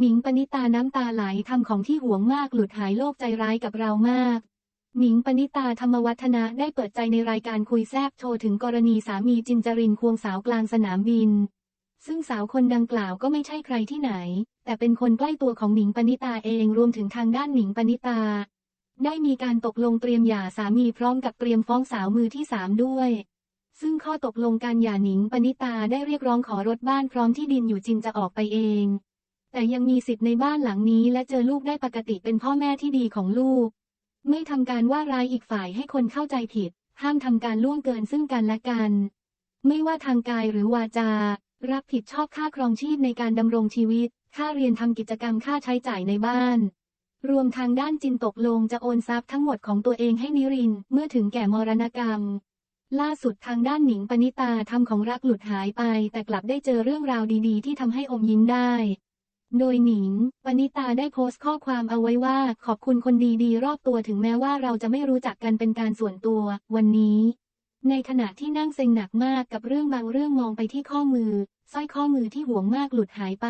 หนิงปณิตาน้ำตาไหลทำของที่หวงมากหลุดหายโลกใจร้ายกับเรามาก หนิงปณิตาธรรมวัฒนะได้เปิดใจในรายการคุยแซบโชว์ถึงกรณีสามีจินจรินควงสาวกลางสนามบิน ซึ่งสาวคนดังกล่าวก็ไม่ใช่ใครที่ไหน แต่เป็นคนใกล้ตัวของหนิงปณิตาเองรวมถึงทางด้านหนิงปณิตา ได้มีการตกลงเตรียมหย่าสามีพร้อมกับเตรียมฟ้องสาวมือที่สามด้วยซึ่งข้อตกลงการหย่าหนิงปณิตาได้เรียกร้องขอรถบ้านพร้อมที่ดินอยู่จินจะออกไปเอง แต่ยังมีสิทธิ์ในบ้านหลังนี้และเจอลูกได้ปกติเป็นพ่อแม่ที่ดีของลูก ไม่ทำการว่าร้ายอีกฝ่ายให้คนเข้าใจผิด ห้ามทำการล่วงเกินซึ่งกันและกัน ไม่ว่าทางกายหรือวาจา รับผิดชอบค่าครองชีพในการดำรงชีวิต ค่าเรียนทำกิจกรรมค่าใช้จ่ายในบ้าน รวมทางด้านจินตกลงจะโอนทรัพย์ทั้งหมดของตัวเองให้นิรินเมื่อถึงแก่มรณกรรมล่าสุดทางด้านหนิงปณิตาทำของรักหลุดหายไป แต่กลับได้เจอเรื่องราวดีๆ ที่ทำให้อมยิ้มได้ โดยหนิง ปณิตาได้โพสต์ข้อความเอาไว้ว่า ขอบคุณคนดีๆ รอบตัวถึงแม้ว่าเราจะไม่รู้จักกันเป็นการส่วนตัว วันนี้ ในขณะที่นั่งเซ็งหนักมากกับเรื่องบางเรื่องมองไปที่ข้อมือสร้อยข้อมือที่ห่วงมากหลุดหายไป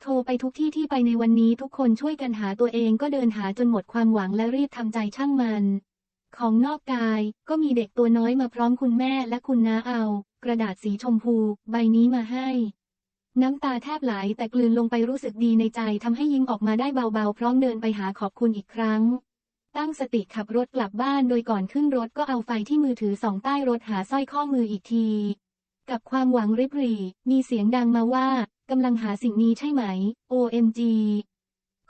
โทรไปทุกที่ที่ไปในวันนี้ทุกคนช่วยกันหาตัวเองก็เดินหาจนหมดความหวังและรีบทำใจช่างมัน ของนอกกายก็มีเด็กตัวน้อยมาพร้อมคุณแม่และคุณน้าเอา กระดาษสีชมพู ใบนี้มาให้ น้ำตาแทบไหลแต่กลืนลงไปรู้สึกดีในใจทำให้ยิ้มออกมาได้เบาๆ พร้อมเดินไปหาขอบคุณอีกครั้ง ตั้งสติขับรถกลับบ้านโดยก่อนขึ้นรถก็เอาไฟที่มือถือส่องใต้รถหาสร้อยข้อมืออีกที กับความหวังริบหรี่ มีเสียงดังมาว่ากำลังหาสิ่งนี้ใช่ไหม OMG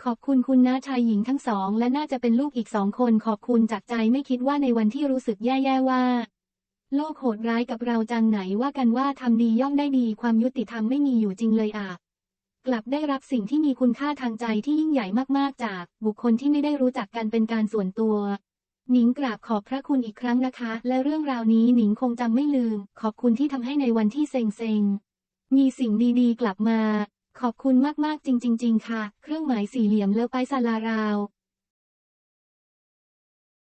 ขอบคุณคุณน้าชายหญิงทั้งสอง และน่าจะเป็นลูกอีกสองคนขอบคุณจากใจไม่คิดว่าในวันที่รู้สึกแย่ๆว่า โลกโหดร้ายกับเราจังไหนว่ากันว่าทำดีย่อมได้ดีความยุติธรรมไม่มีอยู่จริงเลยอะ กลับได้รับสิ่งที่มีคุณค่าทางใจที่ยิ่งใหญ่มากๆ จากบุคคลที่ไม่ได้รู้จักกันเป็นการส่วนตัว หนิงกราบขอบพระคุณอีกครั้งนะคะ และเรื่องราวนี้หนิงคงจำไม่ลืม ขอบคุณที่ทำให้ในวันที่เซ็งๆ มีสิ่งดีๆ กลับมา ขอบคุณมากๆจริง ๆ ค่ะ เครื่องหมายสี่เหลี่ยมเลอไปซาลาราว